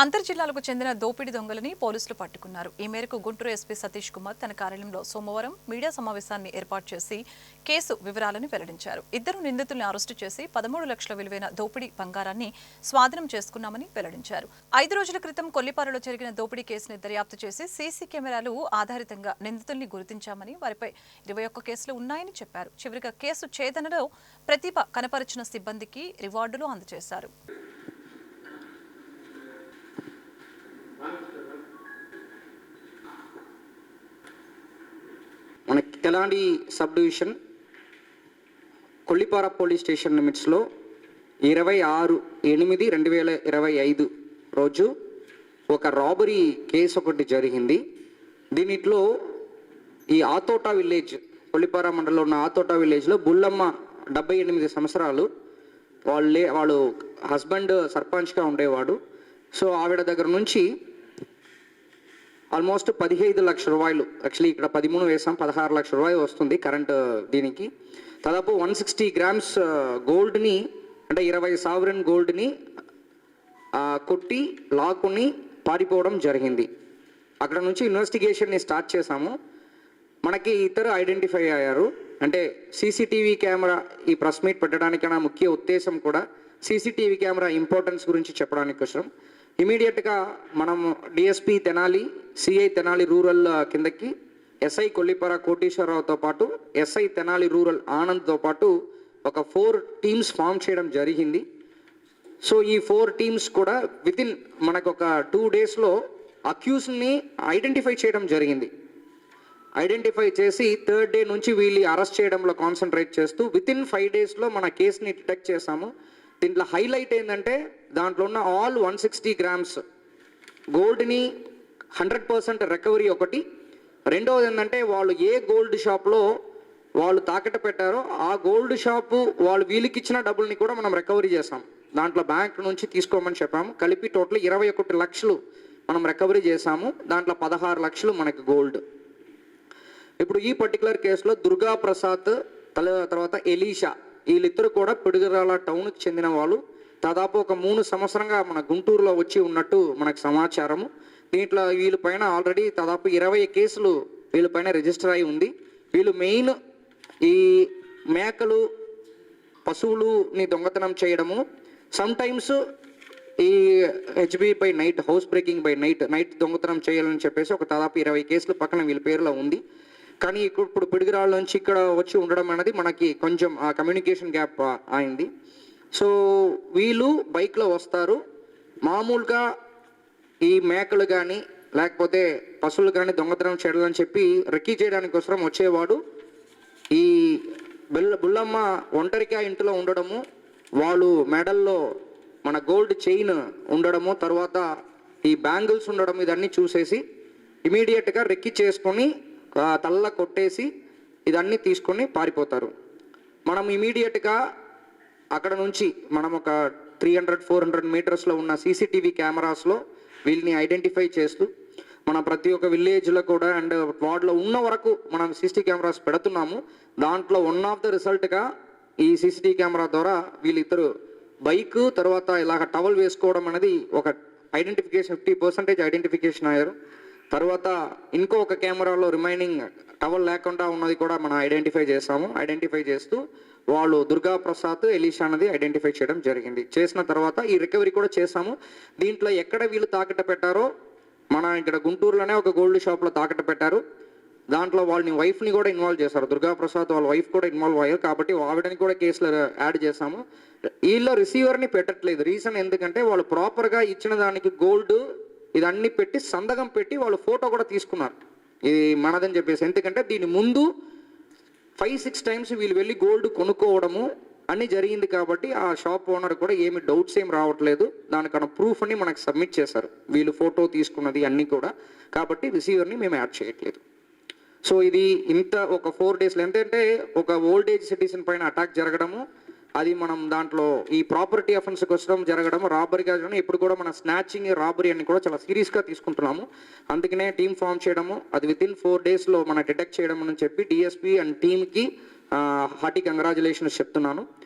అంతర్ జిల్లాలకు చెందిన దోపిడీ దొంగలని పోలీసులు పట్టుకున్నారు. ఈ మేరకు గుంటూరు ఎస్పీ సతీష్ కుమార్ తన కార్యాలయంలో సోమవారం మీడియా సమావేశాన్ని ఏర్పాటు చేసి కేసు వివరాలను వెల్లడించారు. ఇద్దరు నిందితుల్ని అరెస్టు చేసి పదమూడు లక్షల విలువైన దోపిడీ బంగారాన్ని స్వాధీనం చేసుకున్నామని వెల్లడించారు. ఐదు రోజుల క్రితం కొల్లిపారలో జరిగిన దోపిడీ కేసుని దర్యాప్తు చేసి సీసీ కెమెరాలు ఆధారితంగా నిందితుల్ని గుర్తించామని వారిపై ఇరవై ఒక్క కేసులు ఉన్నాయని చెప్పారు. చివరిగా కేసు ఛేదనలో ప్రతిభ కనపరిచిన సిబ్బందికి రివార్డులు అందజేశారు. మన sub division Kollipara police station లిమిట్స్లో ఇరవై ఆరు ఎనిమిది రెండు వేల ఇరవై ఐదు రోజు ఒక రాబరీ కేసు ఒకటి జరిగింది. దీనిట్లో ఈ ఆతోటా విలేజ్ కొల్లిపార మండలంలో ఉన్న ఆతోటా విలేజ్లో బుల్లమ్మ డెబ్బై ఎనిమిది సంవత్సరాలు వాళ్ళే వాళ్ళు హస్బెండ్ సర్పంచ్గా ఉండేవాడు. సో ఆవిడ దగ్గర నుంచి ఆల్మోస్ట్ పదిహేను లక్షల రూపాయలు. యాక్చువల్లీ ఇక్కడ పదిమూడు వేసాం పదహారు లక్షల రూపాయలు వస్తుంది కరెంట్ uh, దీనికి. దాదాపు వన్ సిక్స్టీ గ్రామ్స్ గోల్డ్ని అంటే ఇరవై సావరన్ గోల్డ్ని uh, కొట్టి లాక్కుని పారిపోవడం జరిగింది. అక్కడ నుంచి ఇన్వెస్టిగేషన్ని స్టార్ట్ చేశాము మనకి ఇద్దరు ఐడెంటిఫై అయ్యారు. అంటే సీసీటీవీ కెమెరా ఈ ప్రెస్ మీట్ పెట్టడానికైనా ముఖ్య ఉద్దేశం కూడా సీసీటీవీ కెమెరా ఇంపార్టెన్స్ గురించి చెప్పడానికి కోసం ఇమీడియట్గా మనం DSP Tenali CI Tenali rural కిందకి ఎస్ఐ కొల్లిపర కోటేశ్వరరావుతో పాటు ఎస్ఐ తెనాలి రూరల్ ఆనంద్తో పాటు ఒక ఫోర్ టీమ్స్ ఫామ్ చేయడం జరిగింది. సో ఈ ఫోర్ టీమ్స్ కూడా వితిన్ మనకు ఒక టూ డేస్లో అక్యూస్ని ఐడెంటిఫై చేయడం జరిగింది. ఐడెంటిఫై చేసి థర్డ్ డే నుంచి వీళ్ళు అరెస్ట్ చేయడంలో కాన్సన్ట్రేట్ చేస్తూ వితిన్ ఫైవ్ డేస్లో మన కేసుని డిటెక్ట్ చేశాము. దీంట్లో హైలైట్ ఏంటంటే దాంట్లో ఉన్న ఆల్ వన్ సిక్స్టీ గ్రామ్స్ గోల్డ్ని హండ్రెడ్ పర్సెంట్ రికవరీ ఒకటి. రెండవది ఏంటంటే వాళ్ళు ఏ గోల్డ్ షాప్లో వాళ్ళు తాకట్టు పెట్టారో ఆ గోల్డ్ షాపు వాళ్ళు వీళ్ళకి ఇచ్చిన డబ్బుల్ని కూడా మనం రికవరీ చేసాం దాంట్లో బ్యాంక్ నుంచి తీసుకోమని చెప్పాము. కలిపి టోటల్ ఇరవై ఒకటి లక్షలు మనం రికవరీ చేసాము దాంట్లో పదహారు లక్షలు మనకి గోల్డ్. ఇప్పుడు ఈ పర్టికులర్ కేసులో దుర్గా ప్రసాద్ తల తర్వాత ఎలీషా వీళ్ళిద్దరు కూడా పిడుగురాల టౌన్కి చెందిన వాళ్ళు. దాదాపు ఒక మూడు సంవత్సరంగా మన గుంటూరులో వచ్చి ఉన్నట్టు మనకు సమాచారము. దీంట్లో వీళ్ళపైన ఆల్రెడీ దాదాపు ఇరవై కేసులు వీళ్ళపైన రిజిస్టర్ అయి ఉంది. వీళ్ళు మెయిన్ ఈ మేకలు పశువులుని దొంగతనం చేయడము. సమ్టైమ్స్ ఈ HB by night house breaking by night night దొంగతనం చేయాలని చెప్పేసి ఒక దాదాపు ఇరవై కేసులు పక్కన వీళ్ళ పేరులో ఉంది. కానీ ఇప్పుడు ఇప్పుడు పిడుగురాళ్ళ నుంచి ఇక్కడ వచ్చి ఉండడం అనేది మనకి కొంచెం ఆ కమ్యూనికేషన్ గ్యాప్ అయింది. సో వీళ్ళు బైక్లో వస్తారు. మామూలుగా ఈ మేకలు కానీ లేకపోతే పశువులు కానీ దొంగతనం చేయాలని చెప్పి రెక్కీ చేయడానికి కోసం వచ్చేవాడు. ఈ బెల్ల బుల్లమ్మ ఒంటరిగా ఇంట్లో ఉండడము వాళ్ళు మెడల్లో మన గోల్డ్ చైన్ ఉండడము తర్వాత ఈ బ్యాంగిల్స్ ఉండడం ఇదన్నీ చూసేసి ఇమీడియట్గా రెక్కి చేసుకొని తల్ల కొట్టేసి ఇదన్నీ తీసుకొని పారిపోతారు. మనం ఇమీడియట్గా అక్కడ నుంచి మనం ఒక త్రీ హండ్రెడ్ ఫోర్ హండ్రెడ్ మీటర్స్లో ఉన్న సీసీటీవీ కెమెరాస్లో వీళ్ళని ఐడెంటిఫై చేస్తూ మన ప్రతి ఒక్క విలేజ్లో కూడా అండ్ వార్డులో ఉన్న వరకు మనం సీసీ కెమెరాస్ పెడుతున్నాము. దాంట్లో వన్ ఆఫ్ ద రిజల్ట్గా ఈ సీసీటీ కెమెరా ద్వారా వీళ్ళిద్దరు బైక్ తర్వాత ఇలాగ టవల్ వేసుకోవడం అనేది ఒక ఐడెంటిఫికేషన్ ఫిఫ్టీ పర్సెంటేజ్ ఐడెంటిఫికేషన్ అయ్యారు. తర్వాత ఇంకొక కెమెరాలో రిమైనింగ్ టవల్ లేకుండా ఉన్నది కూడా మనం ఐడెంటిఫై చేస్తాము ఐడెంటిఫై చేస్తూ వాళ్ళు దుర్గా ప్రసాద్ ఎలీషా అనేది ఐడెంటిఫై చేయడం జరిగింది. చేసిన తర్వాత ఈ రికవరీ కూడా చేశాము. దీంట్లో ఎక్కడ వీళ్ళు తాకట్టు పెట్టారో మన ఇక్కడ గుంటూరులోనే ఒక గోల్డ్ షాప్లో తాకట్టు పెట్టారు. దాంట్లో వాళ్ళని వైఫ్ని కూడా ఇన్వాల్వ్ చేశారు. దుర్గాప్రసాద్ వాళ్ళ వైఫ్ కూడా ఇన్వాల్వ్ అయ్యారు. కాబట్టి ఆవిడని కూడా కేసులో యాడ్ చేశాము. వీళ్ళ రిసీవర్ని పెట్టట్లేదు. రీజన్ ఎందుకంటే వాళ్ళు ప్రాపర్గా ఇచ్చిన దానికి గోల్డ్ ఇదన్నీ పెట్టి సందకం పెట్టి వాళ్ళు ఫోటో కూడా తీసుకున్నారు. ఇది మనదని చెప్పేసి. ఎందుకంటే దీని ముందు ఫైవ్ సిక్స్ టైమ్స్ వీళ్ళు వెళ్ళి గోల్డ్ కొనుక్కోవడము అన్ని జరిగింది కాబట్టి ఆ షాప్ ఓనర్ కూడా ఏమి డౌట్స్ ఏం రావట్లేదు. దానికన్నా ప్రూఫ్ అని మనకు సబ్మిట్ చేశారు. వీళ్ళు ఫోటో తీసుకున్నది అన్నీ కూడా. కాబట్టి రిసీవర్ని మేము యాడ్ చేయట్లేదు. సో ఇది ఇంత ఒక ఫోర్ డేస్లో ఎంతంటే ఒక ఓల్డ్ ఏజ్ సిటిజన్ పైన అటాక్ జరగడము అది మనం దాంట్లో ఈ ప్రాపర్టీ అఫెన్స్కి వచ్చడం జరగడం రాబరీ జరగడం ఇప్పుడు కూడా మన స్నాచింగ్ రాబరీ అని కూడా చాలా సీరియస్గా తీసుకుంటున్నాము. అందుకనే టీం ఫామ్ చేయడము అది విత్ ఇన్ ఫోర్ డేస్లో మన డిటెక్ట్ చేయడం అని చెప్పి డిఎస్పీ అండ్ టీమ్కి హార్టీ కంగ్రాచులేషన్స్ చెప్తున్నాను.